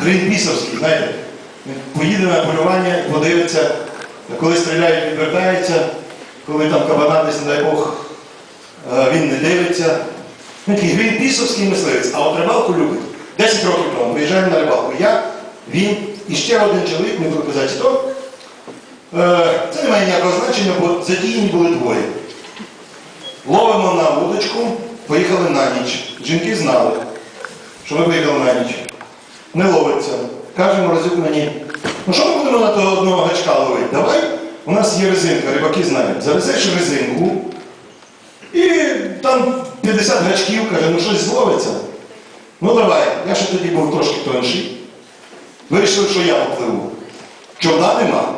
гринпісовський, знаєте. Поїде на полювання подивиться, коли стріляють, відвертається, коли там кабана десь, не дай Бог, е, він не дивиться. Він такий гринпісовський мисливець, а от рибалку любить. 10 років тому виїжджаємо на рибалку. Я, він і ще один чоловік, не буду казати хто. Е, Це не має ніякого значення, бо задіяні були двоє. Ловимо на вудочку, поїхали на ніч. Жінки знали, що ми поїхали на ніч. Не ловиться. Каже Морозюк мені, ну що ми будемо на того одного гачка ловити? Давай, у нас є резинка, рибаки знають. Завезеш резинку і там 50 гачків, каже, ну щось зловиться. Ну давай, я ще тоді був трошки тонший. Вирішили, що я попливу. Човна нема.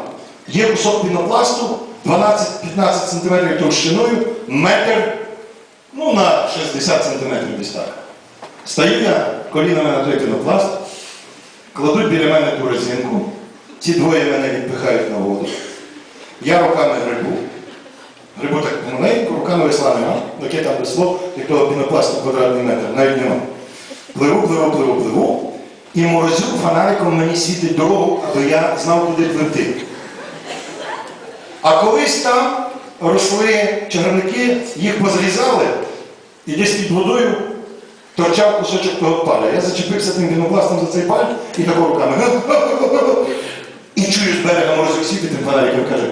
Є кусок пінопласту 12-15 см товщиною, метр, ну на 60 см десь так. Стаю я колінами на той пінопласт, кладуть біля мене ту резинку, ці двоє мене відпихають на воду. Я руками грибу. Грибу так маленько, руками весла нема, яке там весло, як того пінопласту квадратний метр, навіть нема. Пливу, пливу, пливу, пливу. І морозюк фонариком мені світить дорогу, аби я знав, куди пливти. А колись там росли чагарники, їх позрізали, і десь під водою торчав кусочок того паля. Я зачепився тим віновласним за цей паль і тако руками. І чую з берега може сіти тим фонариком каже: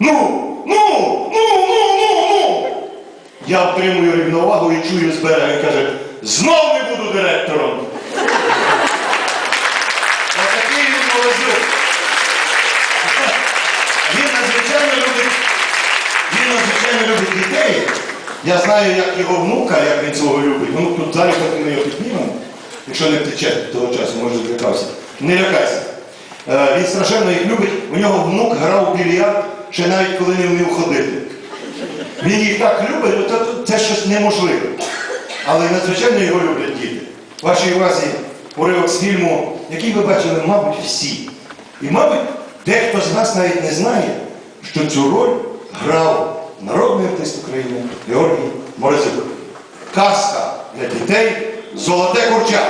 Ну, ну, ну, ну, ну, ну. Я отримую рівновагу і чую з берега і каже, знов не буду директором. Отакий він морозюк. Він надзвичайно любить, він надзвичайно любить дітей. Я знаю, як його внука, як він цього любить. Внук тут зараз ми його піднімемо, якщо не втече того часу, може злякався. Не лякайся. Е, Він страшенно їх любить. У нього внук грав у більярд, ще навіть коли не вмів ходити. Він їх так любить, то це щось неможливе. Але надзвичайно його люблять діти. В вашій увазі уривок з фільму, який ви бачили, мабуть, всі. І, мабуть, дехто з нас навіть не знає, що цю роль грав артист України Георгій Морозюк. Казка для дітей Золоте курча.